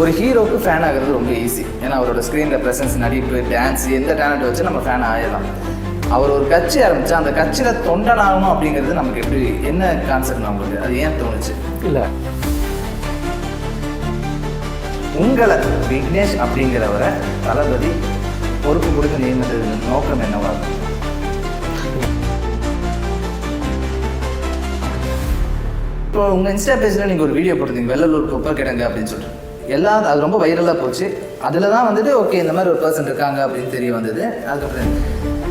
ஒரு ஹீரோக்கு ஃபேன் ஆகிறது ரொம்ப ஈஸி ஏன்னா அவரோட ஸ்க்ரீனில் ப்ரெசன்ஸ் நடிப்பு டான்ஸ் எந்த டேலண்ட் வச்சு நம்ம ஃபேன் ஆயிடலாம். அவர் ஒரு கட்சி ஆரம்பிச்சா அந்த கட்சியில் தொண்டனாகணும் அப்படிங்கிறது நமக்கு எப்படி என்ன கான்செப்ட் உங்களுக்கு? அது ஏன் தோணுச்சு? இல்லை. உங்களை விக்னேஷ் அப்படிங்கிறவரை தளபதி பொறுப்பு கொடுத்து நியமித்தது நோக்கம் என்னவா? இப்போ உங்கள் இன்ஸ்டா பேஜில் நீங்கள் ஒரு வீடியோ போட்டிருந்தீங்க வெள்ளலூர் குப்பை கிடங்கு அப்படின்னு சொல்லிட்டு. எல்லா அது ரொம்ப வைரலாக போச்சு. அதில் தான் வந்துட்டு ஓகே இந்த மாதிரி ஒரு பர்சன் இருக்காங்க அப்படின்னு தெரிய வந்தது. அதுக்கப்புறம்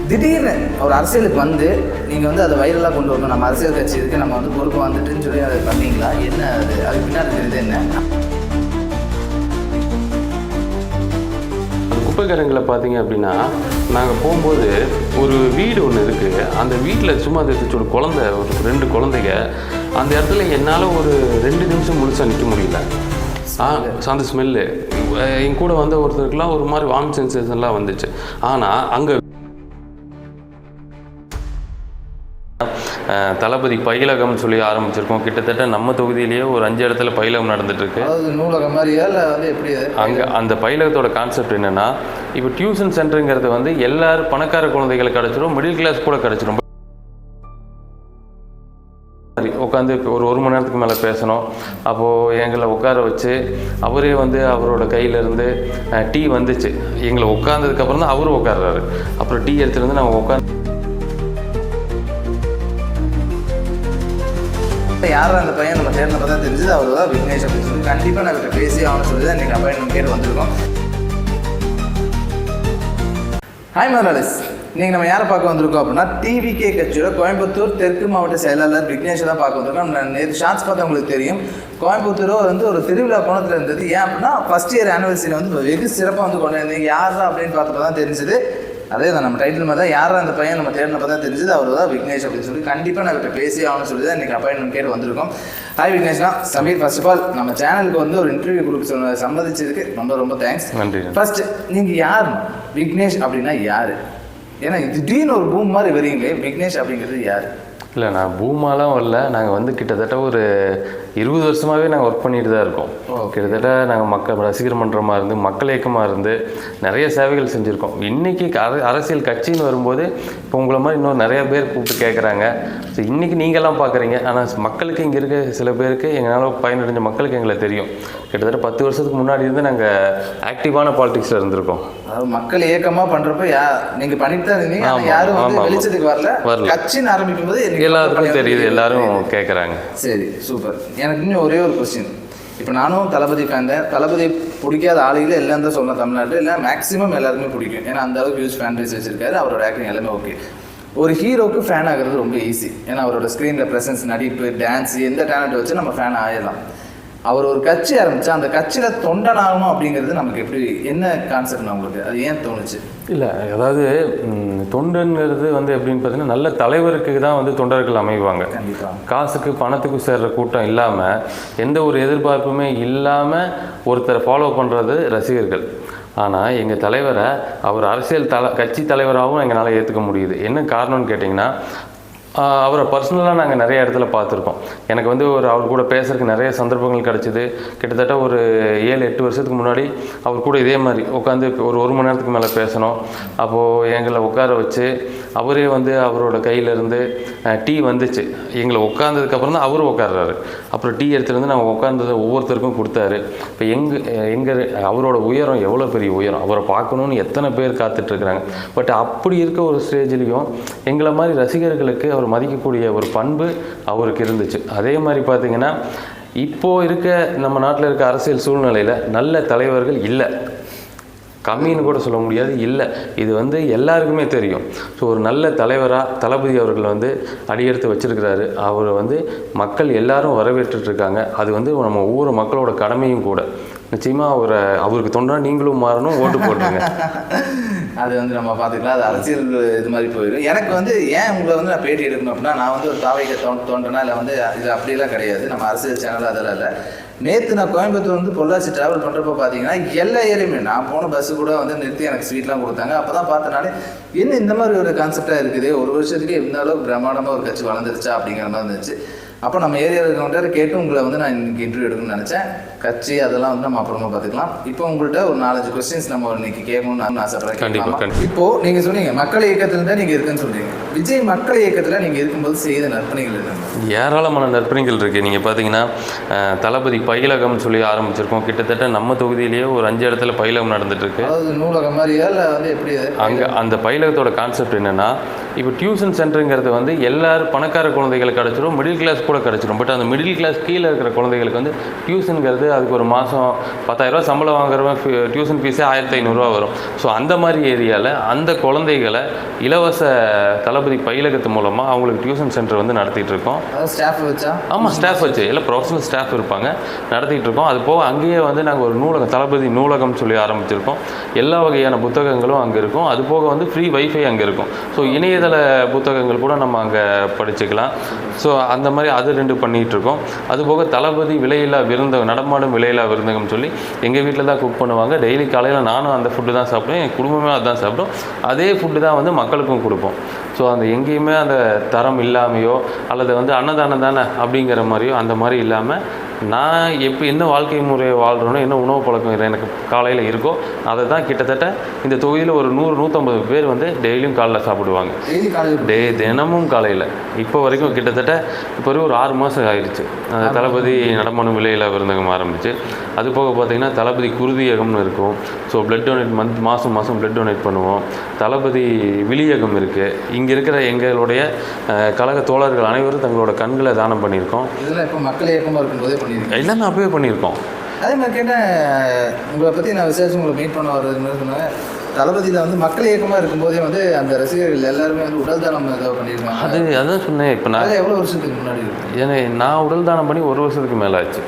திடீர்னு ஒரு அரசியலுக்கு வந்து நீங்கள் வந்து அதை வைரலாக கொண்டு வரணும். நம்ம அரசியல் கட்சி இருக்குது நம்ம வந்து பொறுப்பு வந்துட்டுன்னு சொல்லி அதை பண்ணீங்களா? என்ன அது? அதுக்கு பின்னாடி தெரியுது என்ன? குப்பைக்கரங்களை பார்த்தீங்க அப்படின்னா நாங்கள் போகும்போது ஒரு வீடு ஒன்று இருக்குது அந்த வீட்டில் சும்மா அது ஒரு குழந்தை ஒரு ரெண்டு குழந்தைங்க. அந்த இடத்துல என்னால் ஒரு ரெண்டு நிமிஷம் முழுசாக நிற்க முடியல. அந்த ஸ்மெல்லு என் கூட வந்த ஒருத்தருக்குலாம் ஒரு மாதிரி வாம் சென்சேஷன்லாம் வந்துச்சு. ஆனால் அங்கே தளபதி பயிலகம்னு சொல்லி ஆரம்பிச்சிருக்கோம். கிட்டத்தட்ட நம்ம தொகுதியிலேயே ஒரு அஞ்சு இடத்துல பயிலகம் நடந்துட்டு இருக்கு அதாவது நூலகம் மாதிரியா இல்லை வந்து எப்படி அது? அங்கே அந்த பயிலகத்தோட கான்செப்ட் என்னென்னா இப்போ டியூஷன் சென்டருங்கிறது வந்து எல்லாரும் பணக்கார குழந்தைகளுக்கு கிடச்சிரும் மிடில் கிளாஸ் கூட கிடச்சிரும். சரி உட்காந்து ஒரு ஒரு மணி நேரத்துக்கு மேலே பேசணும். அப்போது எங்களை உட்கார வச்சு அவரே வந்து அவரோட கையிலேருந்து டீ வந்துச்சு. எங்களை உட்காந்ததுக்கப்புறம் தான் அவரும் உட்காடுறாரு அப்புறம் டீ எடுத்துகிட்டு வந்து நாங்கள் உட்காந்து யாரும் அந்த பையன் நம்ம சேர்ந்த பார்த்தா தெரிஞ்சது? அவர் தான் விக்னேஷ் அப்படின்னு சொல்லி. கண்டிப்பாக நான் இவர்கிட்ட பேசி ஆகணும்னு சொல்லி தான் இன்றைக்கி அப்பாயின்மெண்ட் கேட்டு வந்திருக்கோம். ஹாய் மதுராலிஸ் நீங்கள் நம்ம யாரை பார்க்க வந்திருக்கோம் அப்படின்னா டிவிகே கட்சியோட கோயம்புத்தூர் தெற்கு மாவட்ட செயலாளர் விக்னேஷை தான் பார்க்க வந்திருக்கோம். நேற்று ஷார்ட்ஸ் பார்த்தா உங்களுக்கு தெரியும். கோயம்புத்தூரோ வந்து ஒரு திருவிழா கோணத்தில் இருந்தது. ஏன் அப்படின்னா ஃபஸ்ட் இயர் ஆனிவர்சரி வந்து வெகு சிறப்பாக வந்து கொண்டு வந்தீங்க யாரா அப்படின்னு பார்த்தப்ப தான் தெரிஞ்சது. அதே தான் நம்ம டைட்டில் மாதிரி தான் யாரா அந்த பையன் நம்ம தேடினப்ப தான் தெரிஞ்சது. அவர் தான் விக்னேஷ் அப்படின்னு சொல்லி கண்டிப்பாக நான் இவர்கிட்ட பேசி ஆகணும்னு சொல்லி தான் இன்றைக்கி அப்பாயின்மெண்ட் கேட்டு வந்திருக்கோம். ஹாய் விக்னேஷ்னா சமீர் ஃபர்ஸ்ட் ஆஃப் ஆல் நம்ம சேனலுக்கு வந்து ஒரு இன்டர்வியூ கொடுக்க சம்மதிச்சதுக்கு ரொம்ப ரொம்ப தேங்க்ஸ் நன்றி ஃபர்ஸ்ட் நீங்கள் யார்? விக்னேஷ் அப்படின்னா யார்? ஏன்னா திடீர்னு ஒரு பூம் மாதிரி வரீங்களே விக்னேஷ் அப்படிங்கிறது யார்? இல்லை நான் பூமாலாம் வரல. நாங்கள் வந்து கிட்டத்தட்ட ஒரு இருபது வருஷமாகவே நாங்கள் ஒர்க் பண்ணிட்டு தான் இருக்கோம். கிட்டத்தட்ட நாங்கள் மக்கள் ரசிகர் மன்றமாக இருந்து மக்கள் இயக்கமாக இருந்து நிறைய சேவைகள் செஞ்சுருக்கோம். இன்றைக்கி அர அரசியல் கட்சின்னு வரும்போது இப்போ உங்களை மாதிரி இன்னும் நிறைய பேர் கூப்பிட்டு கேட்குறாங்க ஸோ இன்றைக்கி நீங்கள்லாம் பார்க்குறீங்க ஆனால் மக்களுக்கு இங்கே இருக்க சில பேருக்கு எங்களால் பயனடைஞ்ச மக்களுக்கு எங்களை தெரியும். கிட்டத்தட்ட பத்து வருஷத்துக்கு முன்னாடி இருந்து நாங்கள் ஆக்டிவான பாலிடிக்ஸில் இருந்திருக்கோம். அதாவது மக்கள் இயக்கமாக பண்ணுறப்ப யா நீங்கள் பண்ணிட்டு தான் இருந்தீங்க. யாரும் வந்து. வெளிச்சத்துக்கு வரல. வரல. கட்சின்னு ஆரம்பிக்கும் போது எல்லாருக்கும் தெரியுது. எல்லாரும் கேட்குறாங்க சரி சூப்பர். எனக்கு இன்னும் ஒரே ஒரு கொஸ்டின் இப்போ நானும் தளபதி ஃபேன் தான் தளபதி பிடிக்காத ஆளுகளை எல்லாம் தான் சொல்லலாம் தமிழ்நாட்டில். இல்லை மேக்ஸிமம் எல்லாருமே பிடிக்கும். ஏன்னா அந்த அளவுக்கு யூஸ் ஃபேன் பேஸ் வச்சிருக்காரு. அவரோட ஆக்டிங் எல்லாமே ஓகே ஒரு ஹீரோக்கு ஃபேன் ஆகிறது ரொம்ப ஈஸி ஏன்னா அவரோட ஸ்க்ரீனில் ப்ரெசன்ஸ் நடிப்பு டான்ஸ் எந்த டேலண்ட் வச்சு நம்ம ஃபேன் ஆயிடலாம். அவர் ஒரு கட்சி ஆரம்பிச்சா அந்த கட்சியில் தொண்டனாகணும் அப்படிங்கிறது நமக்கு எப்படி என்ன கான்செப்ட் உங்களுக்கு? அது ஏன் தோணுச்சு? இல்லை அதாவது தொண்டுங்கிறது வந்து எப்படின்னு பார்த்தீங்கன்னா நல்ல தலைவருக்கு தான் வந்து தொண்டர்கள் அமைவாங்க. காசுக்கு பணத்துக்கு சேர்ற கூட்டம் இல்லாமல் எந்த ஒரு எதிர்பார்ப்புமே இல்லாமல் ஒருத்தரை ஃபாலோ பண்ணுறது ரசிகர்கள். ஆனால் எங்கள் தலைவரை அவர் அரசியல் தல கட்சி தலைவராகவும் எங்களால் ஏற்றுக்க முடியுது. என்ன காரணம்னு கேட்டிங்கன்னா அவரை பர்சனலாக நாங்கள் நிறைய இடத்துல பார்த்துருக்கோம். எனக்கு வந்து ஒரு அவர் கூட பேசுறதுக்கு நிறைய சந்தர்ப்பங்கள் கிடச்சிது. கிட்டத்தட்ட ஒரு ஏழு எட்டு வருஷத்துக்கு முன்னாடி அவர் கூட இதே மாதிரி உட்காந்து ஒரு ஒரு மணி நேரத்துக்கு மேலே பேசணும். அப்போது எங்களை உட்கார வச்சு அவரே வந்து அவரோட கையிலேருந்து டீ வந்துச்சு. எங்களை உட்காந்ததுக்கப்புறம் தான் அவரும் உட்கார்றாரு. அப்புறம் டீ எடுத்துலேருந்து நாங்கள் உட்காந்தது ஒவ்வொருத்தருக்கும் கொடுத்தாரு. இப்போ எங்கள் எங்கள் அவரோட உயரம் எவ்வளோ பெரிய உயரம்? அவரை பார்க்கணுன்னு எத்தனை பேர் காத்துட்ருக்குறாங்க பட் அப்படி இருக்க ஒரு ஸ்டேஜ்லேயும் எங்களை மாதிரி ரசிகர்களுக்கு அவர் மதிக்கக்கூடிய ஒரு பண்பு அவருக்கு இருந்துச்சு. அதே மாதிரி பார்த்தீங்கன்னா இப்போது இருக்க நம்ம நாட்டில் இருக்க அரசியல் சூழ்நிலையில் நல்ல தலைவர்கள் இல்லை. கம்மின்னு கூட சொல்ல முடியாது இல்லை. இது வந்து எல்லாருக்குமே தெரியும். ஸோ ஒரு நல்ல தலைவராக தளபதி அவர்கள் வந்து அடியெடுத்து வச்சிருக்கிறாரு. அவரை வந்து மக்கள் எல்லாரும் வரவேற்றுட்டு இருக்காங்க. அது வந்து நம்ம ஒவ்வொரு மக்களோட கடமையும் கூட. நிச்சயமாக அவரை அவருக்கு தொண்டா நீங்களும் மாறணும் ஓட்டு போட்டுருங்க. அது வந்து நம்ம பார்த்துக்கலாம். அது அரசியல் இது மாதிரி போயிடும். எனக்கு வந்து ஏன் உங்களை வந்து நான் பேட்டி எடுக்கணும் அப்படின்னா நான் வந்து ஒரு தாவைக்க தோ தோன்றனா இல்லை வந்து இது அப்படியெல்லாம் கிடையாது. நம்ம அரசியல் சேனல் அதெல்லாம் இல்லை. நேற்று நான் கோயம்புத்தூர் வந்து பொள்ளாச்சி ட்ராவல் பண்ணுறப்ப பார்த்தீங்கன்னா எல்லா ஏரியுமே நான் போன பஸ்ஸு கூட வந்து நிறுத்தி எனக்கு ஸ்வீட்லாம் கொடுத்தாங்க. அப்போ தான் பார்த்தனாலே என்ன இந்த மாதிரி ஒரு கான்செப்டாக இருக்குது? ஒரு வருஷத்துக்கு இந்த அளவுக்கு பிரம்மாண்டமாக ஒரு கட்சி வளர்ந்துருச்சா அப்படிங்கிற மாதிரி இருந்துச்சு. அப்போ நம்ம ஏரியாவில் இருக்கிறவங்க கேட்டு உங்களை வந்து நான் இன்னைக்கு இன்டர்வியூ எடுக்கணும்னு நினச்சேன். கட்சி அதெல்லாம் வந்து நம்ம அப்புறமா பார்த்துக்கலாம். இப்போ உங்கள்கிட்ட ஒரு நாலஞ்சு கொஸ்டின்ஸ் நம்ம இன்னைக்கு கேட்கணும்னு நான் ஆசைப்படுறேன். இப்போ நீங்க சொன்னீங்க மக்கள் இயக்கத்துல தான் நீங்க இருக்குன்னு சொல்றீங்க. விஜய் மக்கள் இயக்கத்துல நீங்க இருக்கும்போது செய்த நற்பணிகள் என்னென்ன ஏராளமான நற்பணிகள் இருக்குது நீங்கள் பார்த்தீங்கன்னா தளபதி பயிலகம்னு சொல்லி ஆரம்பிச்சிருக்கோம். கிட்டத்தட்ட நம்ம தொகுதியிலேயே ஒரு அஞ்சு இடத்துல பயிலகம் நடந்துட்டு இருக்கு. அதாவது நூலகம் மாதிரியா இல்லை வந்து எப்படி? அங்கே அந்த பயிலகத்தோட கான்செப்ட் என்னென்னா இப்போ டியூஷன் சென்டருங்கிறது வந்து எல்லாரும் பணக்கார குழந்தைகளுக்கு கிடச்சிரும் மிடில் கிளாஸ் கூட கிடச்சிரும். பட் அந்த மிடில் கிளாஸ் கீழே இருக்கிற குழந்தைகளுக்கு வந்து டியூஷனுங்கிறது அதுக்கு ஒரு மாதம் பத்தாயிரரூவா சம்பளம் வாங்குறவன் ஃபீ- டியூஷன் ஃபீஸே ஆயிரத்தி ஐநூறுரூவா வரும். ஸோ அந்த மாதிரி ஏரியாவில் அந்த குழந்தைகளை இலவச தளபதி பயிலகத்து மூலமாக அவங்களுக்கு டியூஷன் சென்டர் வந்து நடத்திட்டு இருக்கோம். ஸ்டாஃப் வச்சா? ஆமாம் ஸ்டாஃப் வச்சு. எல்லாம் ப்ரொஃபஷனல் ஸ்டாஃப் இருப்பாங்க. நடத்திட்டு இருக்கோம். அது போக அங்கேயே வந்து நாங்கள் ஒரு நூலகம் தளபதி நூலகம் சொல்லி ஆரம்பிச்சிருக்கோம். எல்லா வகையான புத்தகங்களும் அங்கே இருக்கும். அது போக வந்து ஃப்ரீ வைஃபை அங்கே இருக்கும். ஸோ இணையதள புத்தகங்கள் கூட நம்ம அங்கே படிச்சுக்கலாம். ஸோ அந்த மாதிரி அது ரெண்டு பண்ணிகிட்டு இருக்கோம் அதுபோக தளபதி விலையில்லா விருந்தகம் நடமாடும் விலையில்லா விருந்தகம் சொல்லி எங்கள் வீட்டில் தான் குக் பண்ணுவாங்க. டெய்லி காலையில் நானும் அந்த ஃபுட்டு தான் சாப்பிடுவேன். என் குடும்பமே அதுதான் சாப்பிடும். அதே ஃபுட்டு தான் வந்து மக்களுக்கும் கொடுப்போம். ஸோ அந்த எங்கேயுமே அந்த தரம் இல்லாமையோ அல்லது வந்து அன்னதானம் தானே அப்படிங்கிற மாதிரியோ அந்த மாதிரி இல்லாமல் நான் எப்போ என்ன வாழ்க்கை முறையை வாழ்கிறேனோ என்ன உணவு பழக்கம் எனக்கு காலையில் இருக்கோ அதை தான் கிட்டத்தட்ட இந்த தொகுதியில் ஒரு நூறு நூற்றம்பது பேர் வந்து டெய்லியும் காலைல சாப்பிடுவாங்க. டே தினமும் காலையில். இப்போ வரைக்கும் கிட்டத்தட்ட இப்போ வரைக்கும் ஒரு ஆறு மாதம் ஆயிடுச்சு தளபதி நடமாடும் விலையில் விருந்தகம் ஆரம்பிச்சு. அது போக பார்த்தீங்கன்னா தளபதி குருதியகம்னு இருக்கும். ஸோ பிளட் டொனேட் மந்த் மாதம் மாதம் பிளட் டொனேட் பண்ணுவோம். தளபதி விழியகம் இருக்குது இங்கே இருக்கிற எங்களுடைய கழக தோழர்கள் அனைவரும் தங்களோட கண்களை தானம் பண்ணியிருக்கோம். இதெல்லாம் இப்போ மக்கள் இயக்கமாக இருக்கும்போதே பண்ணியிருக்கீங்க எல்லாமே அப்பவே பண்ணியிருக்கோம். அதே மாதிரி கேட்டேன் உங்களை பற்றி நான் விசாரிச்சு உங்களை மீட் பண்ண வர்றது சொன்னாங்க தளபதியில் வந்து மக்கள் இயக்கமாக இருக்கும்போதே வந்து அந்த ரசிகர்கள் எல்லாருமே வந்து உடல் தானம் ஏதோ பண்ணியிருக்காங்க. அது அதான் சொன்னேன் இப்போ நான் எவ்வளோ வருஷத்துக்கு முன்னாடி ஏன்னா நான் உடல் தானம் பண்ணி ஒரு வருஷத்துக்கு மேலே ஆச்சு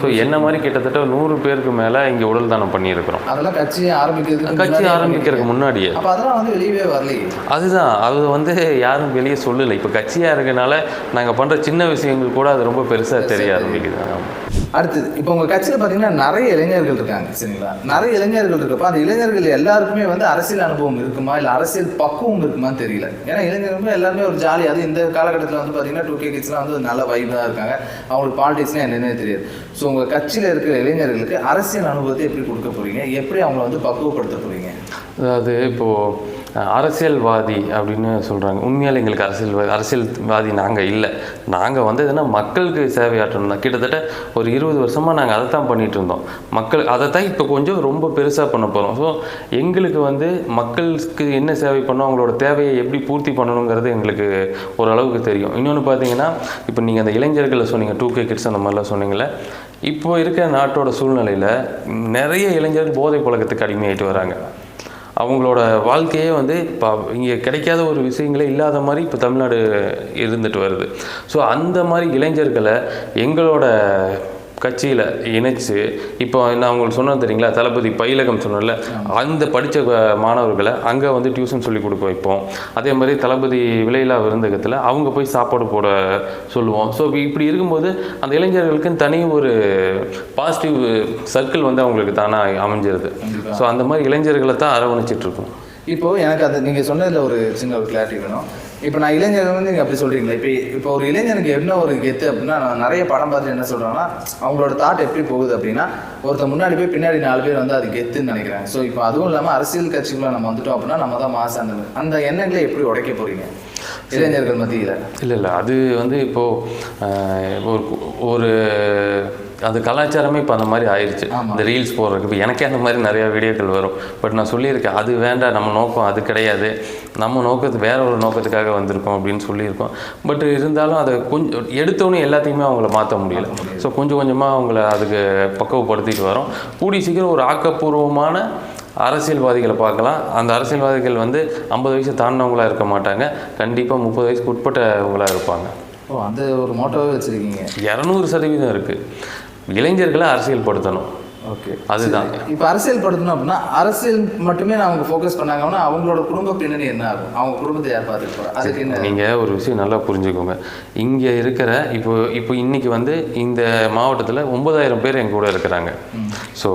ஸோ என்ன மாதிரி கிட்டத்தட்ட நூறு பேருக்கு மேலே இங்கே உடல் தானம் பண்ணியிருக்கிறோம். அதெல்லாம் கட்சி ஆரம்பிக்கிறதுக்கு கட்சி ஆரம்பிக்கிறதுக்கு முன்னாடியே. அப்போ அதெல்லாம் வந்து வெளியவே வரலையே. அதுதான். அது வந்து யாரும் வெளியே சொல்லலை. இப்போ கட்சியாக இருக்கனால நாங்கள் பண்ணுற சின்ன விஷயங்கள் கூட அது ரொம்ப பெருசாக தெரிய ஆரம்பிக்குது. அடுத்தது இப்போ உங்கள் கட்சியில் பார்த்தீங்கன்னா நிறைய இளைஞர்கள் இருக்காங்க சரிங்களா? நிறைய இளைஞர்கள் இருக்கப்ப அந்த இளைஞர்கள் எல்லாருக்குமே வந்து அரசியல் அனுபவம் இருக்குமா? இல்லை அரசியல் பக்குவம் இருக்குமான்னு தெரியல. ஏன்னா இளைஞர்களுமே எல்லாருமே ஒரு ஜாலி அது இந்த காலகட்டத்தில் வந்து பார்த்தீங்கன்னா டூ கே கிட்ஸ்லாம் வந்து நல்ல வைப்பாக இருக்காங்க. அவங்களுக்கு பாலிடிக்ஸ்லாம் என்னென்னே தெரியாது. ஸோ உங்கள் கட்சியில் இருக்கிற இளைஞர்களுக்கு அரசியல் அனுபவத்தை எப்படி கொடுக்க போறீங்க? எப்படி அவங்கள வந்து பக்குவப்படுத்த போறீங்க? அதாவது இப்போது அரசியல்வாதி அப்படின்னு சொல்கிறாங்க உண்மையால் எங்களுக்கு அரசியல்வாதி அரசியல்வாதி நாங்கள் இல்லை. நாங்கள் வந்து எதுனா மக்களுக்கு சேவையாற்றணும் தான் கிட்டத்தட்ட ஒரு இருபது வருஷமாக நாங்கள் அதை தான் பண்ணிகிட்டு இருந்தோம். மக்கள் அதை தான் இப்போ கொஞ்சம் ரொம்ப பெருசாக பண்ண போகிறோம் ஸோ எங்களுக்கு வந்து மக்களுக்கு என்ன சேவை பண்ணோம் அவங்களோட தேவையை எப்படி பூர்த்தி பண்ணணுங்கிறது எங்களுக்கு ஓரளவுக்கு தெரியும். இன்னொன்று பார்த்தீங்கன்னா இப்போ நீங்கள் அந்த இளைஞர்களை சொன்னீங்க டூ கே கிட்ஸ் அந்த மாதிரிலாம் சொன்னீங்களே இப்போ இருக்கிற நாட்டோட சூழ்நிலையில் நிறைய இளைஞர்கள் போதை பழக்கத்துக்கு அடிமையாயிட்டு வராங்க. அவங்களோட வாழ்க்கையே வந்து இப்போ இங்கே கிடைக்காத ஒரு விஷயங்களே இல்லாத மாதிரி இப்போ தமிழ்நாடு இருந்துட்டு வருது. ஸோ அந்த மாதிரி இளைஞர்களை எங்களோட கட்சியில் இணைச்சு இப்போ நான் உங்களுக்கு சொன்னேன் தெரியுங்களா தளபதி பயிலகம் சொன்னேன்ல அந்த படித்த மாணவர்களை அங்கே வந்து டியூஷன் சொல்லி கொடுக்க வைப்போம். அதே மாதிரி தளபதி விலையில்லா விருந்தகத்தில் அவங்க போய் சாப்பாடு போட சொல்லுவோம். ஸோ இப்படி இருக்கும்போது அந்த இளைஞர்களுக்கு தனி ஒரு பாசிட்டிவ் சர்க்கிள் வந்து அவங்களுக்கு தானாக அமைஞ்சிருது. ஸோ அந்த மாதிரி இளைஞர்களை தான் அரவணைச்சிட்டு இருக்கோம். இப்போ எனக்கு அது நீங்கள் சொன்னதில் ஒரு சின்ன ஒரு கிளாரிட்டி வேணும். இப்போ நான் இளைஞர் வந்து நீங்கள் அப்படி சொல்கிறீங்களா இப்போ இப்போ ஒரு இளைஞனுக்கு என்ன ஒரு கெத்து அப்படின்னா நான் நிறைய படம் பார்த்து என்ன சொல்கிறாங்கன்னா அவங்களோட தாட் எப்படி போகுது அப்படின்னா ஒருத்தர் முன்னாடி போய் பின்னாடி நாலு பேர் வந்து அது கெத்துன்னு நினைக்கிறாங்க. ஸோ இப்போ அதுவும் இல்லாமல் அரசியல் கட்சிக்குள்ளே நம்ம வந்துட்டோம் அப்படின்னா நம்ம தான் மாசு அந்த அந்த எண்ணங்களை எப்படி உடைக்க போகிறீங்க இளைஞர்கள் மத்தியில். இல்லை இல்லை அது வந்து இப்போது ஒரு ஒரு அது கலாச்சாரமே இப்போ அந்த மாதிரி ஆயிடுச்சு. இந்த ரீல்ஸ் போடுறதுக்கு. இப்போ எனக்கே அந்த மாதிரி நிறையா வீடியோக்கள் வரும். பட் நான் சொல்லியிருக்கேன் அது வேண்டாம் நம்ம நோக்கம் அது கிடையாது. நம்ம நோக்கத்து வேற ஒரு நோக்கத்துக்காக வந்திருக்கோம் அப்படின்னு சொல்லியிருக்கோம். பட் இருந்தாலும் அதை கொஞ்சம் எடுத்தோன்னே எல்லாத்தையுமே அவங்கள மாற்ற முடியல. ஸோ கொஞ்சம் கொஞ்சமாக அவங்கள அதுக்கு பக்குவப்படுத்திட்டு வரோம். கூடிய சீக்கிரம் ஒரு ஆக்கப்பூர்வமான அரசியல்வாதிகளை பார்க்கலாம். அந்த அரசியல்வாதிகள் வந்து ஐம்பது வயசு தாண்டினவங்களா இருக்க மாட்டாங்க. கண்டிப்பாக முப்பது வயசுக்கு உட்பட்டவங்களா இருப்பாங்க. ஓ அந்த ஒரு மோட்டோவே வச்சுருக்கீங்க. இரநூறு சதவீதம் இருக்குது இளைஞர்களை அரசியல்படுத்தணும். ஓகே அதுதான். இப்போ அரசியல் படுத்தணும் அப்படின்னா அரசியல் மட்டுமே அவங்க ஃபோக்கஸ் பண்ணாங்கன்னா அவங்களோட குடும்ப பின்னணி என்ன ஆகும்? அவங்க குடும்பத்தை யார்? அதுக்கு என்ன? நீங்கள் ஒரு விஷயம் நல்லா புரிஞ்சுக்கோங்க. இங்கே இருக்கிற இப்போ இப்போ இன்னைக்கு வந்து இந்த மாவட்டத்தில் ஒன்பதாயிரம் பேர் எங்க கூட இருக்கிறாங்க. ஸோ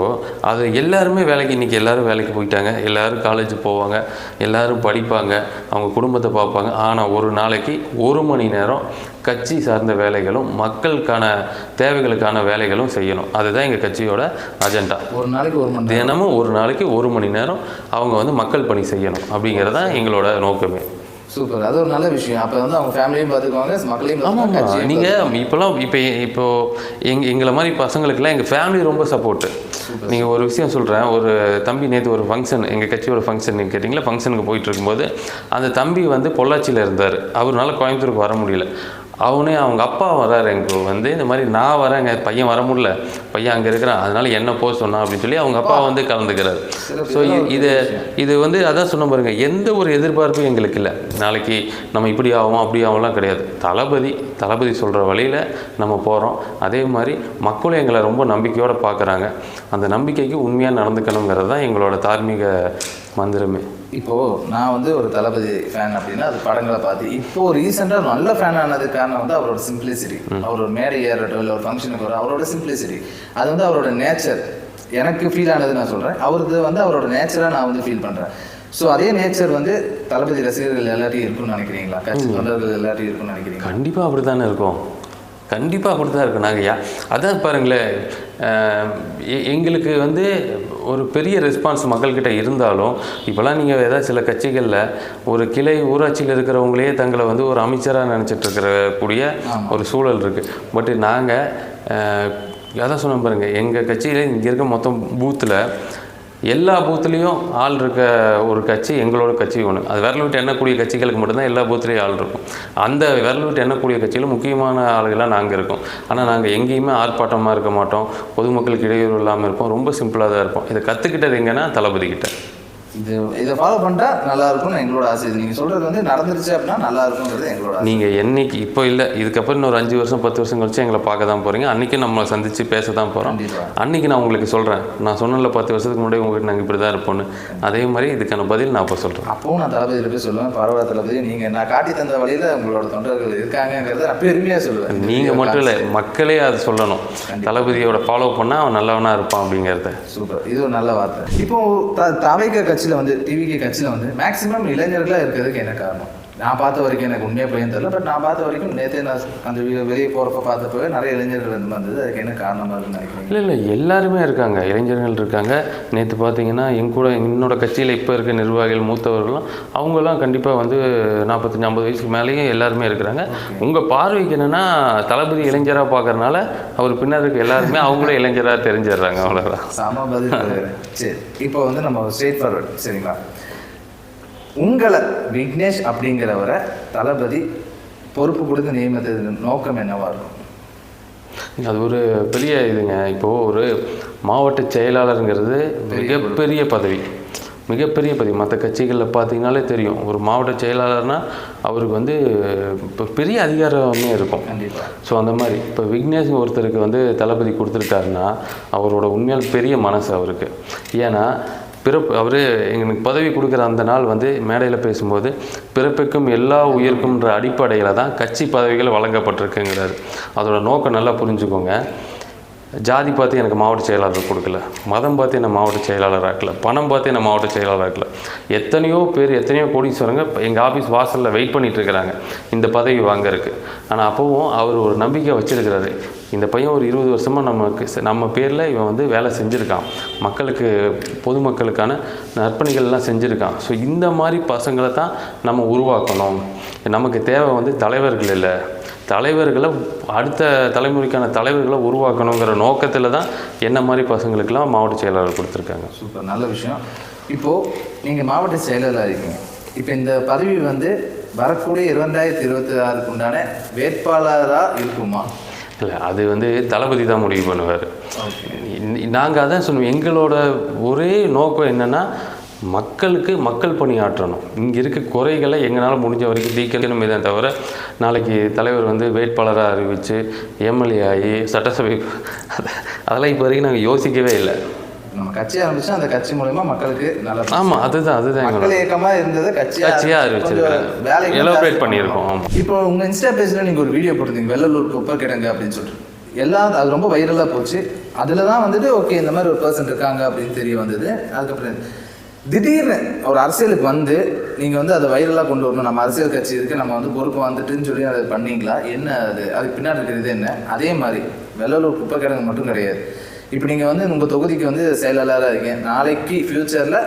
அது எல்லாருமே வேலைக்கு இன்னைக்கு எல்லாரும் வேலைக்கு போயிட்டாங்க. எல்லாரும் காலேஜ் போவாங்க. எல்லாரும் படிப்பாங்க. அவங்க குடும்பத்தை பார்ப்பாங்க. ஆனால் ஒரு நாளைக்கு ஒரு மணி நேரம் கட்சி சார்ந்த வேலைகளும் மக்களுக்கான தேவைகளுக்கான வேலைகளும் செய்யணும். அதுதான் எங்கள் கட்சியோட அஜெண்டா ஒரு நாளைக்கு ஒரு மணி தினமும் ஒரு நாளைக்கு ஒரு மணி நேரம் அவங்க வந்து மக்கள் பணி செய்யணும் அப்படிங்கிறது தான் எங்களோட நோக்கமே. சூப்பர். அது ஒரு நல்ல விஷயம். அப்போ வந்து அவங்க ஃபேமிலியும் பார்த்துக்குவாங்க மக்களையும் ஆமாம் நீங்கள் இப்போலாம் இப்போ இப்போ எங் எங்களை மாதிரி பசங்களுக்குலாம் எங்கள் ஃபேமிலி ரொம்ப சப்போர்ட்டு நீங்கள் ஒரு விஷயம் சொல்கிறேன் ஒரு தம்பி நேற்று ஒரு ஃபங்க்ஷன் எங்கள் கட்சியோட ஃபங்க்ஷன் நீங்கள் கேட்டிங்களா? ஃபங்க்ஷனுக்கு போயிட்டு இருக்கும்போது அந்த தம்பி வந்து பொள்ளாச்சியில் இருந்தார். அவர்னால கோயம்புத்தூருக்கு வர முடியல. அவனே அவங்க அப்பா வராரு எங்க வந்து இந்த மாதிரி நான் வரேங்க பையன் வர முடியல பையன் அங்கே இருக்கிறான் அதனால என்ன போக சொன்னான் அப்படின்னு சொல்லி அவங்க அப்பா வந்து கலந்துக்கிறாரு. ஸோ இது இது வந்து அதான் சொன்ன பாருங்க எந்த ஒரு எதிர்பார்ப்பும் எங்களுக்கு இல்லை. நாளைக்கு நம்ம இப்படி ஆகும் அப்படி ஆகும்லாம் கிடையாது. தளபதி தளபதி சொல்கிற வழியில் நம்ம போகிறோம் அதே மாதிரி மக்களும் எங்களை ரொம்ப நம்பிக்கையோடு பார்க்குறாங்க அந்த நம்பிக்கைக்கு உண்மையாக நடந்துக்கணுங்கிறது தான் எங்களோட தார்மீக மந்திரமே. இப்போ நான் வந்து ஒரு தளபதி ஃபேன் அப்படின்னா அது படங்களை பார்த்து இப்போ ரீசெண்டாக நல்ல ஃபேன் ஆனதுக்கு காரணம் வந்து அவரோட சிம்பிளிசிட்டி அவரோட மேடை ஏறட்டும் இல்லை ஒரு ஃபங்க்ஷனுக்கு வரும் அவரோட சிம்பிளிசிட்டி அது வந்து அவரோட நேச்சர் எனக்கு ஃபீல் ஆனது நான் சொல்கிறேன் அவரது வந்து அவரோட நேச்சராக நான் வந்து ஃபீல் பண்ணுறேன் ஸோ அதே நேச்சர் வந்து தளபதி ரசிகர்கள் எல்லாத்தையும் இருக்கும்னு நினைக்கிறீங்களா? கட்சி தொண்டர்கள் எல்லாத்தையும் இருக்கும்னு நினைக்கிறீங்களா? கண்டிப்பாக அப்படி தானே இருக்கும். கண்டிப்பாக அப்படி தான் இருக்கும் நாங்கள் யா அதான் பாருங்களேன் எங்களுக்கு வந்து ஒரு பெரிய ரெஸ்பான்ஸ் மக்கள்கிட்ட இருந்தாலும் இப்போலாம் நீங்கள் ஏதாவது சில கட்சிகளில் ஒரு கிளை ஊராட்சியில் இருக்கிறவங்களே தங்களை வந்து ஒரு அமைச்சராக நினச்சிட்டு இருக்கிற கூடிய ஒரு சூழல் இருக்குது பட் நாங்கள் அதான் சொன்னேன் பாருங்கள் எங்கள் கட்சியில் இங்கே இருக்க மொத்தம் பூத்தில் எல்லா பூத்துலேயும் ஆள் இருக்க ஒரு கட்சி எங்களோட கட்சி ஒன்று அது விரல் விட்டு எண்ணக்கூடிய கட்சிகளுக்கு மட்டும்தான் எல்லா பூத்துலேயும் ஆள் இருக்கும். அந்த விரல் விட்டு எண்ணக்கூடிய கட்சியில் முக்கியமான ஆளுகளாக நாங்கள் இருக்கோம். ஆனால் நாங்கள் எங்கேயுமே ஆர்ப்பாட்டமாக இருக்க மாட்டோம். பொதுமக்களுக்கு இடையூறு இல்லாமல் இருப்போம். ரொம்ப சிம்பிளாக தான் இருப்போம். இதை கற்றுக்கிட்டது எங்கன்னா தளபதி கிட்ட. இது இதை ஃபாலோ பண்ணிட்டா நல்லா இருக்கும்னு எங்களோட ஆசை. இது நீங்கள் சொல்கிறது வந்து நடந்துருச்சு அப்படின்னா நல்லா இருக்குங்கிறது எங்களோட நீங்கள் என்னைக்கு இப்போ இல்லை இதுக்கப்புறம் இன்னொரு அஞ்சு வருஷம் பத்து வருஷம் கழிச்சு எங்களை பார்க்க தான் போகிறீங்க அன்றைக்கி நம்மளை சந்தித்து பேச தான் போகிறோம். அன்றைக்கி நான் உங்களுக்கு சொல்கிறேன் நான் சொன்னல பத்து வருஷத்துக்கு முன்னாடி உங்கள்கிட்ட நாங்கள் இப்படி தான் இருப்போம்னு. அதே மாதிரி இதுக்கான பதில் நான் இப்போ சொல்கிறேன் அப்பவும் நான் தளபதியில் போய் சொல்லுவேன். பரவாயில்ல தளபதி நீங்கள் நான் காட்டி தந்த வழியில் உங்களோட தொண்டர்கள் இருக்காங்கங்கிறத நான் பெருமையாக சொல்லுவேன். நீங்கள் மட்டும் இல்லை மக்களே அதை சொல்லணும். தளபதியோட ஃபாலோ பண்ணால் அவன் நல்லவனாக இருப்பான் அப்படிங்கிறத. சூப்பர். இது ஒரு நல்ல வார்த்தை. இப்போ தவைக்க கட்சியில் வந்து டிவிகே கட்சியில் வந்து மேக்ஸிமம் இளைஞர்களாக இருக்கிறதுக்கு என்ன காரணம்? நான் பார்த்த வரைக்கும் எனக்கு உண்மையாக பையன் தெரியல. பட் நான் பார்த்த வரைக்கும் நேற்றே நான் அந்த வெளியே போகிறப்ப பார்த்தப்பவே நிறைய இளைஞர்கள் வந்து வந்தது. அதுக்கு என்ன காரணமாக இருக்குன்னு நினைக்கிறீங்க? இல்லை இல்லை எல்லாருமே இருக்காங்க. இளைஞர்கள் இருக்காங்க. நேற்று பார்த்தீங்கன்னா என் கூட என்னோட கட்சியில் இப்போ இருக்க நிர்வாகிகள் மூத்தவர்கள்லாம் அவங்கெல்லாம் கண்டிப்பாக வந்து நாற்பத்தஞ்சு ஐம்பது வயசுக்கு மேலேயும் எல்லாருமே இருக்கிறாங்க. உங்கள் பார்வைக்கு என்னென்னா தளபதி இளைஞராக பார்க்கறனால அவர் பின்னாடி இருக்க எல்லாருமே அவங்களே இளைஞராக தெரிஞ்சிடுறாங்க. அவ்வளோதான். சரி இப்போ வந்து நம்ம ஸ்ட்ரெயிட் ஃபார்வர்ட் சரிங்களா? உங்களை விக்னேஷ் அப்படிங்கிறவரை தளபதி பொறுப்பு கொடுத்து நியமித்தது நோக்கம் என்னவா இருக்கும்? அது ஒரு பெரிய இதுங்க. இப்போது ஒரு மாவட்ட செயலாளருங்கிறது மிகப்பெரிய பதவி. மிகப்பெரிய பதவி. மற்ற கட்சிகளில் பார்த்தீங்கனாலே தெரியும். ஒரு மாவட்ட செயலாளர்னா அவருக்கு வந்து இப்போ பெரிய அதிகாரமே இருக்கும். ஸோ அந்த மாதிரி. இப்போ விக்னேஷ் ஒருத்தருக்கு வந்து தளபதி கொடுத்துருக்காருன்னா அவரோட உண்மையால் பெரிய மனசு அவருக்கு. ஏன்னா பிறப்பு அவர் எங்களுக்கு பதவி கொடுக்குற அந்த நாள் வந்து மேடையில் பேசும்போது பிறப்புக்கும் எல்லா உயிருக்கும்ன்ற அடிப்படையில் தான் கட்சி பதவிகள் வழங்கப்பட்டிருக்குங்கிறாரு. அதோட நோக்கம் நல்லா புரிஞ்சுக்கோங்க. ஜாதி பார்த்து எனக்கு மாவட்ட செயலாளர் கொடுக்கல. மதம் பார்த்து என்னை மாவட்ட செயலாளர் ஆக்கல. பணம் பார்த்து என்னை மாவட்ட செயலாளர் ஆக்கல. எத்தனையோ பேர் எத்தனையோ கோடீஸ்வரங்க எங்கள் ஆஃபீஸ் வாசலில் வெயிட் பண்ணிகிட்ருக்கிறாங்க இந்த பதவி வாங்கறதுக்கு. ஆனால் அப்போவும் அவர் ஒரு நம்பிக்கை வச்சுருக்கிறாரு. இந்த பையன் ஒரு இருபது வருஷமாக நமக்கு நம்ம பேரில் இவன் வந்து வேலை செஞ்சுருக்கான். மக்களுக்கு பொதுமக்களுக்கான நற்பணிகள்லாம் செஞ்சுருக்கான். ஸோ இந்த மாதிரி பசங்களை தான் நம்ம உருவாக்கணும். நமக்கு தேவை வந்து தலைவர்கள் இல்லை. தலைவர்களை அடுத்த தலைமுறைக்கான தலைவர்களை உருவாக்கணுங்கிற நோக்கத்தில் தான் என்ன மாதிரி பசங்களுக்கெல்லாம் மாவட்ட செயலாளர் கொடுத்துருக்காங்க. சூப்பர். நல்ல விஷயம். இப்போது நீங்கள் மாவட்ட செயலாளர் இருக்கீங்க. இப்போ இந்த பதவி வந்து வரக்கூடிய இரண்டாயிரத்தி இருபத்தி ஆறுக்கு உண்டான வேட்பாளராக இருக்குமா? இல்லை அது வந்து தளபதி தான் முடிவு பண்ணுவார். நாங்கள் அதான் சொல்லுவோம் எங்களோட ஒரே நோக்கம் என்னென்னா மக்களுக்கு மக்கள் பணியாற்றணும் இங்கே இருக்க குறைகளை எங்களால் முடிஞ்ச வரைக்கும் தீக்கணுமே தான் தவிர நாளைக்கு தலைவர் வந்து வேட்பாளராக அறிவித்து எம்எல்ஏ ஆகி சட்டசபை அதெல்லாம் இப்போ வரைக்கும் நாங்கள் யோசிக்கவே இல்லை. நம்ம கட்சி ஆரம்பிச்சா அந்த கட்சி மூலயமா மக்களுக்கு நல்ல ஆமாம் அதுதான் அதுதான் மக்கள் இயக்கமா இருந்தது கட்சியா கட்சியாக வேலைக்கு எலோபரேட் பண்ணியிருக்கோம் இப்போ உங்க இன்ஸ்டா பேஜ்ல நீங்க ஒரு வீடியோ போட்டிருந்தீங்க வெள்ளலூர் குப்பை கிடங்கு அப்படின்னு சொல்லிட்டு. எல்லாம் அது ரொம்ப வைரலாக போச்சு. அதில் தான் வந்துட்டு ஓகே இந்த மாதிரி ஒரு பர்சன் இருக்காங்க அப்படின்னு தெரிய வந்தது. அதுக்கப்புறம் திடீர்னு ஒரு அரசியலுக்கு வந்து நீங்கள் வந்து அதை வைரலாக கொண்டு வரணும் நம்ம அரசியல் கட்சி இருக்கு நம்ம வந்து பொறுப்பு வந்துட்டுன்னு சொல்லி அதை பண்ணீங்களா? என்ன அது? அதுக்கு பின்னாடி இருக்கிறது என்ன? அதே மாதிரி வெள்ளலூர் குப்பை கிடங்கு மட்டும் கிடையாது. இப்போ நீங்கள் வந்து உங்கள் தொகுதிக்கு வந்து செயலாளராக இருக்கீங்க. நாளைக்கு ஃப்யூச்சரில்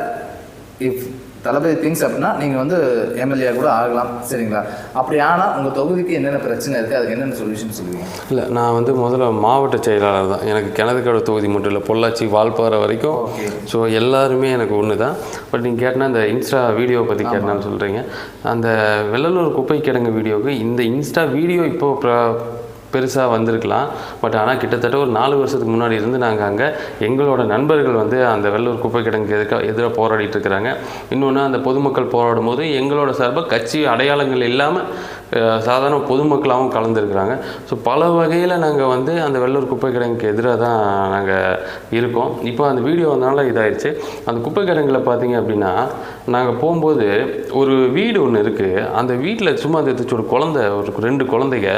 இஃப் தளபதி திங்ஸ் அப்படின்னா நீங்கள் வந்து எம்எல்ஏ கூட ஆகலாம். சரிங்களா? அப்படி ஆனால் உங்கள் தொகுதிக்கு என்னென்ன பிரச்சனை இருக்குது அதுக்கு என்னென்ன சொல்யூஷன் சொல்லுவீங்க? இல்லை நான் வந்து முதல்ல மாவட்ட செயலாளர் தான். எனக்கு கிணத்துக்கடை தொகுதி மட்டும் இல்லை பொள்ளாச்சி வால்பாறை வரைக்கும். ஸோ எல்லாருமே எனக்கு ஒன்று தான் பட் நீங்கள் கேட்டால் இந்த இன்ஸ்டா வீடியோ பற்றி கேட்டான்னு சொல்கிறீங்க அந்த வெள்ளலூர் குப்பை கிடங்கு வீடியோவுக்கு இந்த இன்ஸ்டா வீடியோ இப்போ பெருசாக வந்திருக்கலாம். பட் ஆனால் கிட்டத்தட்ட ஒரு நாலு வருஷத்துக்கு முன்னாடி இருந்து நாங்கள் அங்கே எங்களோட நண்பர்கள் வந்து அந்த வெள்ளூர் குப்பை கிடங்கு எதுக்காக எதிராக போராடிட்டு இருக்கிறாங்க. இன்னொன்று அந்த பொதுமக்கள் போராடும் போது எங்களோட சார்பாக கட்சி அடையாளங்கள் இல்லாமல் சாதாரண பொதுமக்களாகவும் கலந்துருக்குறாங்க. ஸோ பல வகையில் நாங்கள் வந்து அந்த வெள்ளூர் குப்பை கிடங்குக்கு எதிராக தான் நாங்கள் இருக்கோம். இப்போ அந்த வீடியோ வந்தனால இதாயிடுச்சு அந்த குப்பை கிடங்குல பார்த்தீங்க அப்படின்னா நாங்கள் போகும்போது ஒரு வீடு ஒன்று இருக்குது அந்த வீட்டில் சும்மா தெரிச்சு ஒரு குழந்தை ஒரு ரெண்டு குழந்தைங்க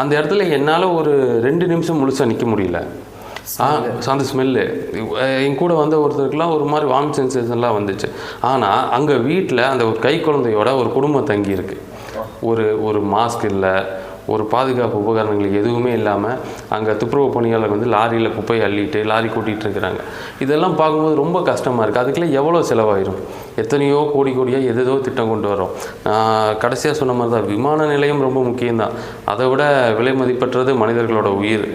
அந்த இடத்துல என்னால் ஒரு ரெண்டு நிமிஷம் முழுசாக நிற்க முடியல. ஆ அந்த ஸ்மெல்லு என் கூட வந்த ஒருத்தருக்குலாம் ஒரு மாதிரி வாமிட் சென்சேஷன்லாம் வந்துச்சு. ஆனால் அங்கே வீட்டில் அந்த ஒரு கை குழந்தையோட ஒரு குடும்பம் தங்கியிருக்கு. ஒரு ஒரு மாஸ்க் இல்லை ஒரு பாதுகாப்பு உபகரணங்கள் எதுவுமே இல்லாமல் அங்கே துப்புரவு பணியாளர் வந்து லாரியில் குப்பை அள்ளிட்டு லாரி கூட்டிகிட்டு இருக்கிறாங்க. இதெல்லாம் பார்க்கும்போது ரொம்ப கஷ்டமாக இருக்குது அதுக்கெல்லாம் எவ்வளோ செலவாயிரும்? எத்தனையோ கோடி கோடியாக எதோ திட்டம் கொண்டு வரோம் கடைசியாக சொன்ன மாதிரி தான் விமான நிலையம் ரொம்ப முக்கியம்தான். அதை விட விலை மதிப்பற்றது மனிதர்களோட உயிர்.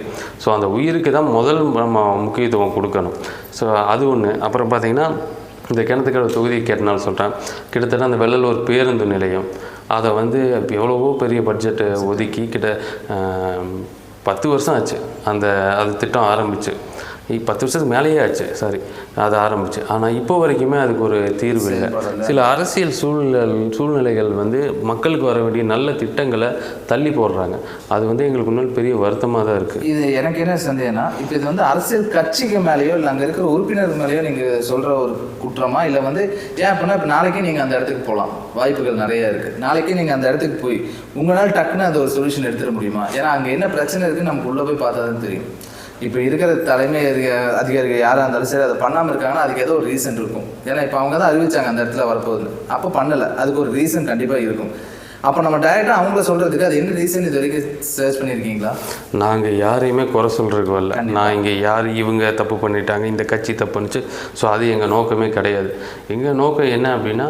ஸோ அந்த உயிருக்கு தான் முதல் நம்ம முக்கியத்துவம் கொடுக்கணும். ஸோ அது ஒன்று அப்புறம் பார்த்திங்கன்னா இந்த கிணத்துக்கடை தொகுதியை கேட்டனால சொல்கிறேன் கிட்டத்தட்ட அந்த வெள்ளலூர் பேருந்து நிலையம் அதை வந்து இப்போ எவ்வளவோ பெரிய பட்ஜெட்டை ஒதுக்கி கிட்ட பத்து வருஷம் ஆச்சு. அந்த அது திட்டம் ஆரம்பிச்சு. பத்து வருஷத்துக்கு மேலேயே ஆச்சு சாரி அது ஆரம்பிச்சு. ஆனால் இப்போ வரைக்குமே அதுக்கு ஒரு தீர்வு இல்லை. சில அரசியல் சூழ்நிலை சூழ்நிலைகள் வந்து மக்களுக்கு வர வேண்டிய நல்ல திட்டங்களை தள்ளி போடுறாங்க. அது வந்து எங்களுக்கு இன்னும் பெரிய வருத்தமாக தான் இருக்குது இது எனக்கு என்ன சந்தேகம்னா இப்போ இது வந்து அரசியல் கட்சிக்கு மேலேயோ இல்லை அங்கே இருக்கிற உறுப்பினர் மேலேயோ நீங்கள் சொல்கிற ஒரு குற்றமா இல்லை வந்து ஏன் அப்படின்னா இப்போ நாளைக்கே நீங்கள் அந்த இடத்துக்கு போகலாம் வாய்ப்புகள் நிறைய இருக்குது நாளைக்கே நீங்கள் அந்த இடத்துக்கு போய் உங்களால் டக்குன்னு அந்த ஒரு சொல்யூஷன் எடுத்துட முடியுமா? ஏன்னா அங்கே என்ன பிரச்சனை இருக்குன்னு நமக்கு உள்ளே போய் பார்த்தா தான் தெரியும். இப்போ இருக்கிற தலைமை அதிக- அதிகாரிகள் யாராக இருந்தாலும் சரி அதை பண்ணாமல் இருக்காங்கன்னா அதுக்கு ஏதோ ஒரு ரீசன் இருக்கும். ஏன்னா இப்போ அவங்க தான் அறிவிச்சாங்க அந்த இடத்துல வரப்போகுது அப்போ பண்ணலை. அதுக்கு ஒரு ரீசன் கண்டிப்பாக இருக்கும். அப்போ நம்ம டைரெக்டாக அவங்கள சொல்கிறதுக்கு அது என்ன ரீசன் இது வரைக்கும் சர்ச் பண்ணியிருக்கீங்களா நாங்கள் யாரையுமே குறை சொல்கிறதுக்கு வரல. நான் இங்கே யார் இவங்க தப்பு பண்ணிட்டாங்க இந்த கட்சி தப்பு பண்ணுச்சு ஸோ அது எங்கள் நோக்கமே கிடையாது. எங்கள் நோக்கம் என்ன அப்படின்னா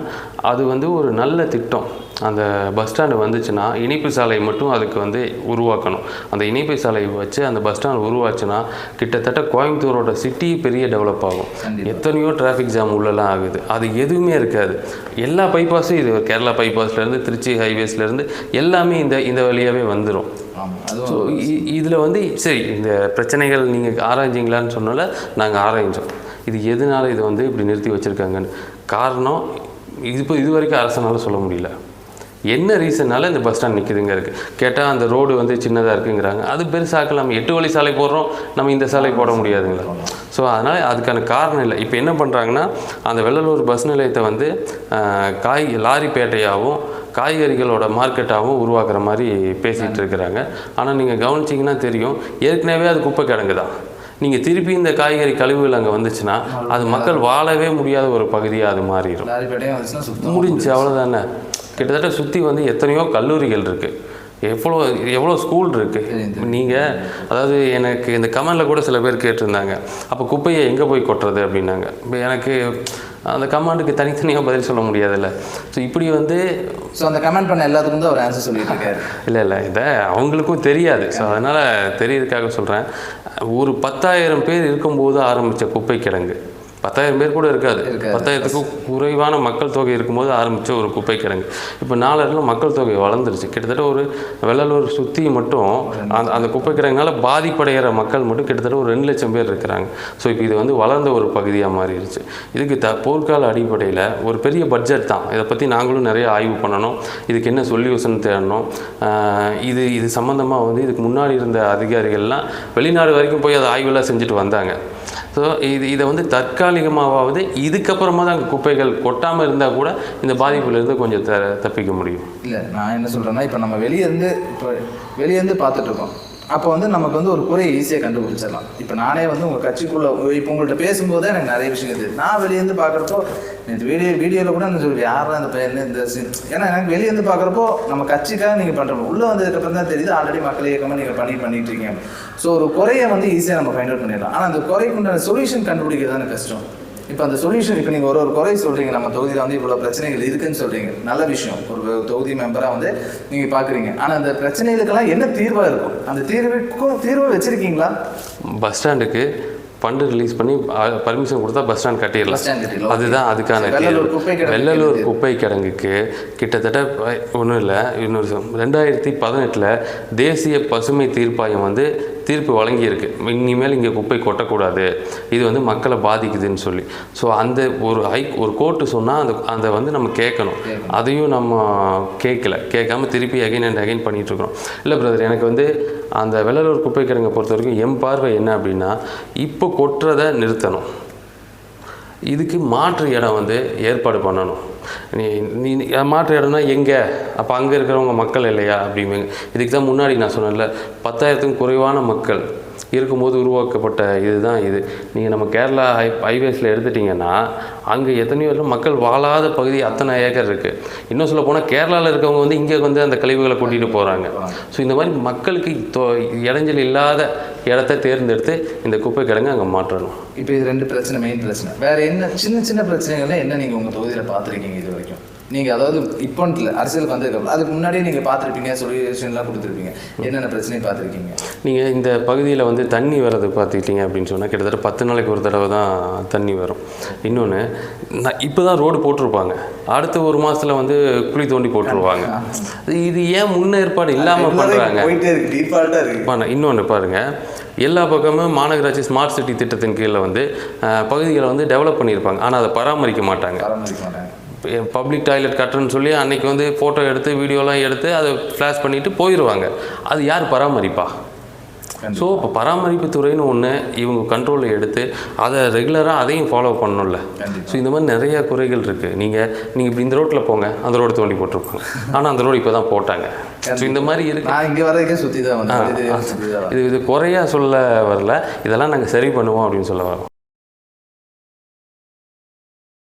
அது வந்து ஒரு நல்ல திட்டம். அந்த பஸ் ஸ்டாண்டு வந்துச்சுன்னா இனிப்பு சாலை மட்டும் அதுக்கு வந்து உருவாக்கணும். அந்த இனிப்பு சாலை வச்சு அந்த பஸ் ஸ்டாண்ட் உருவாச்சுன்னா கிட்டத்தட்ட கோயம்புத்தூரோட சிட்டி பெரிய டெவலப் ஆகும். எத்தனையோ டிராஃபிக் ஜாம் உள்ளலாம் ஆகுது. அது எதுவுமே இருக்காது. எல்லா பைபாஸும் இது கேரளா bypassல-இருந்து திருச்சி ஹைவேஸ்லேருந்து எல்லாமே இந்த இந்த வழியாகவே வந்துடும் ஸோ இதில் வந்து சரி இந்த பிரச்சனைகள் நீங்கள் ஆராய்ஞ்சிங்களான்னு சொன்னால நாங்கள் ஆராய்ஞ்சோம். இது எதனால இது வந்து இப்படி நிறுத்தி வச்சுருக்காங்கன்னு? காரணம் இது இப்போ இது வரைக்கும் அரசனால சொல்ல முடியல. என்ன ரீசன்னால இந்த பஸ் ஸ்டாண்ட் நிற்குதுங்க இருக்குது கேட்டால் அந்த ரோடு வந்து சின்னதாக இருக்குங்கிறாங்க. அது பெருசாக்கலாம் எட்டு வழி சாலை போடுறோம் நம்ம இந்த சாலை போட முடியாதுங்களா? ஸோ அதனால் அதுக்கான காரணம் இல்லை. இப்போ என்ன பண்ணுறாங்கன்னா அந்த வெள்ளலூர் பஸ் நிலையத்தை வந்து காய் லாரி பேட்டையாகவும் காய்கறிகளோட மார்க்கெட்டாகவும் உருவாக்குற மாதிரி பேசிகிட்டு இருக்கிறாங்க. ஆனால் நீங்கள் கவனிச்சிங்கன்னா தெரியும் ஏற்கனவே அது குப்பை கிடங்கு தான் நீங்கள் திருப்பி இந்த காய்கறி கழிவுகள் அங்கே வந்துச்சுன்னா அது மக்கள் வாழவே முடியாத ஒரு பகுதியாக அது மாறிடும் முடிஞ்சு அவ்வளோதானே கிட்டத்தட்ட சுற்றி வந்து எத்தனையோ கல்லூரிகள் இருக்குது எவ்வளோ எவ்வளோ ஸ்கூல் இருக்குது நீங்கள் அதாவது எனக்கு இந்த கமெண்டில் கூட சில பேர் கேட்டிருந்தாங்க. அப்போ குப்பையை எங்கே போய் கொட்டுறது அப்படின்னாங்க. இப்போ எனக்கு அந்த கமாண்டுக்கு தனித்தனியாக பதில் சொல்ல முடியாதுல்ல. ஸோ இப்படி வந்து ஸோ அந்த கமெண்ட் பண்ண எல்லாத்துக்கும் தான் அவர் ஆன்சர் சொல்லிட்டு இருக்காரு இல்லை இல்லை இதை அவங்களுக்கும் தெரியாது. ஸோ அதனால் தெரியறதுக்காக சொல்கிறேன் ஒரு பத்தாயிரம் பேர் இருக்கும்போது ஆரம்பித்த குப்பை கிடங்கு பத்தாயிரம் பேர் கூட இருக்காது. பத்தாயிரத்துக்கும் குறைவான மக்கள் தொகை இருக்கும்போது ஆரம்பித்த ஒரு குப்பை கிடங்கு. இப்போ நாளடைவில் மக்கள் தொகை வளர்ந்துருச்சு. கிட்டத்தட்ட ஒரு வெள்ளலூர் சுற்றி மட்டும் அந்த அந்த குப்பை கிடங்குனால பாதிப்படைகிற மக்கள் மட்டும் கிட்டத்தட்ட ஒரு ரெண்டு லட்சம் பேர் இருக்கிறாங்க. ஸோ இப்போ இது வந்து வளர்ந்த ஒரு பகுதியாக மாறிடுச்சு இதுக்கு த போர்க்கால அடிப்படையில் ஒரு பெரிய பட்ஜெட் தான். இதை பற்றி நாங்களும் நிறைய ஆய்வு பண்ணணும். இதுக்கு என்ன சொல்யூஷன் தேடணும்? இது இது சம்மந்தமாக வந்து இதுக்கு முன்னாடி இருந்த அதிகாரிகள்லாம் வெளிநாடு வரைக்கும் போய் அதை ஆய்வெல்லாம் செஞ்சுட்டு வந்தாங்க. ஸோ இது இதை வந்து தற்காலிகமாவது இதுக்கப்புறமா தான் குப்பைகள் கொட்டாமல் இருந்தால் கூட இந்த பாதிப்புலேருந்து கொஞ்சம் த தப்பிக்க முடியும். இல்லை நான் என்ன சொல்கிறேன்னா இப்போ நம்ம வெளியே இருந்து இப்போ வெளியே இருந்து பார்த்துட்டு இருக்கோம். அப்போ வந்து நமக்கு வந்து ஒரு குறையை ஈஸியாக கண்டுபிடிச்சிடலாம். இப்போ நானே வந்து உங்கள் கட்சிக்குள்ளே இப்போ உங்கள்கிட்ட பேசும்போது எனக்கு நிறைய விஷயம் தெரியுது. நான் வெளியேருந்து பார்க்குறப்போ இந்த வீடியோ வீடியோவில் கூட அந்த சொல்லி யாரெல்லாம் அந்த பையன்? இந்த ஏன்னா எனக்கு வெளியேருந்து பார்க்குறப்போ நம்ம கட்சிக்காக நீங்கள் பண்ணுறோம் உள்ளே வந்ததுக்கப்புறம் தான் தெரியுது ஆல்ரெடி மக்கள் இயக்கமாக நீங்கள் பண்ணி பண்ணிட்டு இருக்கீங்க. ஸோ ஒரு குறையை வந்து ஈஸியாக நம்ம ஃபைண்ட் அவுட் பண்ணிடலாம். ஆனால் அந்த குறைக்குண்டான சொல்யூஷன் கண்டுபிடிக்கிறது தானே கஷ்டம். இப்போ அந்த சொல்யூஷன் இப்போ நீங்கள் ஒரு ஒரு குறை சொல்கிறீங்க நம்ம தொகுதியில் வந்து இவ்வளோ பிரச்சனைகள் இருக்குன்னு சொல்கிறீங்க நல்ல விஷயம் ஒரு தொகுதி மெம்பராக வந்து நீங்கள் பார்க்குறீங்க ஆனால் அந்த பிரச்சனைகளுக்கெல்லாம் என்ன தீர்வாக இருக்கும் அந்த தீர்வுக்கும் தீர்வு வச்சுருக்கீங்களா பஸ் ஸ்டாண்டுக்கு ஃபண்டு ரிலீஸ் பண்ணி பர்மிஷன் கொடுத்தா பஸ் ஸ்டாண்ட் கட்டிடலாம். அதுதான் அதுக்கான வெள்ளலூர். குப்பை வெள்ளலூர். குப்பை கிடங்குக்கு கிட்டத்தட்ட ஒன்றும் இல்லை இன்னொரு. ரெண்டாயிரத்தி பதினெட்டில் தேசிய பசுமை தீர்ப்பாயம் வந்து தீர்ப்பு வழங்கியிருக்கு. இனிமேல் இங்கே குப்பை கொட்டக்கூடாது. இது வந்து மக்களை பாதிக்குதுன்னு சொல்லி. ஸோ அந்த ஒரு ஹை ஒரு கோர்ட்டு சொன்னால் அந்த அதை வந்து நம்ம கேட்கணும். அதையும் நம்ம கேட்கல. கேட்காம திருப்பி அகைன் அண்ட் அகைன் பண்ணிட்டு இல்லை பிரதர் எனக்கு வந்து அந்த வெள்ளலூர் குப்பை கிடங்கை பொறுத்த வரைக்கும் என் பார்வை என்ன அப்படின்னா இப்போ கொட்டுறதை நிறுத்தணும். இதுக்கு மாற்று இடம் வந்து ஏற்பாடு பண்ணணும். நீ நீ மாற்று இடம்னா எங்கே? அப்போ அங்கே இருக்கிறவங்க மக்கள் இல்லையா? அப்படிம்பீங்க. இதுக்கு தான் முன்னாடி நான் சொன்னேன்ல பத்தாயிரத்துக்கும் குறைவான மக்கள். இருக்கும்போது உருவாக்கப்பட்ட இதுதான் இது. நீங்கள் நம்ம கேரளா ஹை ஹைவேஸில் எடுத்துட்டிங்கன்னா அங்கே எத்தனையோ இல்லை மக்கள் வாழாத பகுதி அத்தனை ஏக்கர் இருக்குது இன்னும் சொல்ல போனால் கேரளாவில் இருக்கவங்க வந்து இங்கே வந்து அந்த கழிவுகளை கூட்டிகிட்டு போகிறாங்க ஸோ இந்த மாதிரி மக்களுக்கு இடைஞ்சல் இல்லாத இடத்த தேர்ந்தெடுத்து இந்த குப்பை கிடங்க அங்கே மாற்றணும். இப்போ இது ரெண்டு பிரச்சனை மெயின் பிரச்சனை. வேறு என்ன சின்ன சின்ன பிரச்சனைகள்லாம் என்ன நீங்கள் உங்கள் தொகுதியில் பார்த்துருக்கீங்க இது வரைக்கும்? நீங்கள் அதாவது இப்போன்ட்டு இல்லை அரசியலுக்கு வந்ததுக்கப்புறம் அதுக்கு முன்னாடியே நீங்கள் பார்த்துருப்பீங்க சொல்யூஷன்லாம் கொடுத்துருப்பீங்க. என்னென்ன பிரச்சனை பார்த்துருக்கீங்க? நீங்கள் இந்த பகுதியில் வந்து தண்ணி வர்றது பார்த்துக்கிட்டீங்க அப்படின்னு சொன்னால் கிட்டத்தட்ட பத்து நாளைக்கு ஒரு தடவை தான் தண்ணி வரும். இன்னொன்று நான் இப்போ தான் ரோடு போட்டிருப்பாங்க. அடுத்த ஒரு மாதத்தில் வந்து குழி தோண்டி போட்டுருவாங்க. இது ஏன் முன்னேற்பாடு இல்லாமல் பண்ணுறாங்க இன்னொன்று பாருங்கள் எல்லா பக்கமும் மாநகராட்சி ஸ்மார்ட் சிட்டி திட்டத்தின் கீழே வந்து பகுதிகளை வந்து டெவலப் பண்ணியிருப்பாங்க. ஆனால் அதை பராமரிக்க மாட்டாங்க. பப்ளிக் டாய்லெட் கட்டுறேன்னு சொல்லி அன்னைக்கு வந்து ஃபோட்டோ எடுத்து வீடியோலாம் எடுத்து அதை ஃப்ளாஷ் பண்ணிவிட்டு போயிடுவாங்க அது யார் பராமரிப்பா? ஸோ இப்போ பராமரிப்பு துறைன்னு ஒன்று இவங்க கண்ட்ரோலில் எடுத்து அதை ரெகுலராக அதையும் ஃபாலோ பண்ணணும்ல. ஸோ இந்த மாதிரி நிறைய குறைகள் இருக்குது நீங்கள் நீங்கள் இப்படி இந்த ரோட்டில் போங்க அந்த ரோடு தோண்டி போட்டிருப்பாங்க. ஆனால் அந்த ரோடு இப்போ தான் போட்டாங்க ஸோ இந்த மாதிரி இருக்கு. இங்கே சுற்றி தான் இது சுற்றி தான் இது இது குறையா சொல்ல வரல. இதெல்லாம் நாங்கள் சரி பண்ணுவோம் அப்படின்னு சொல்ல வரோம்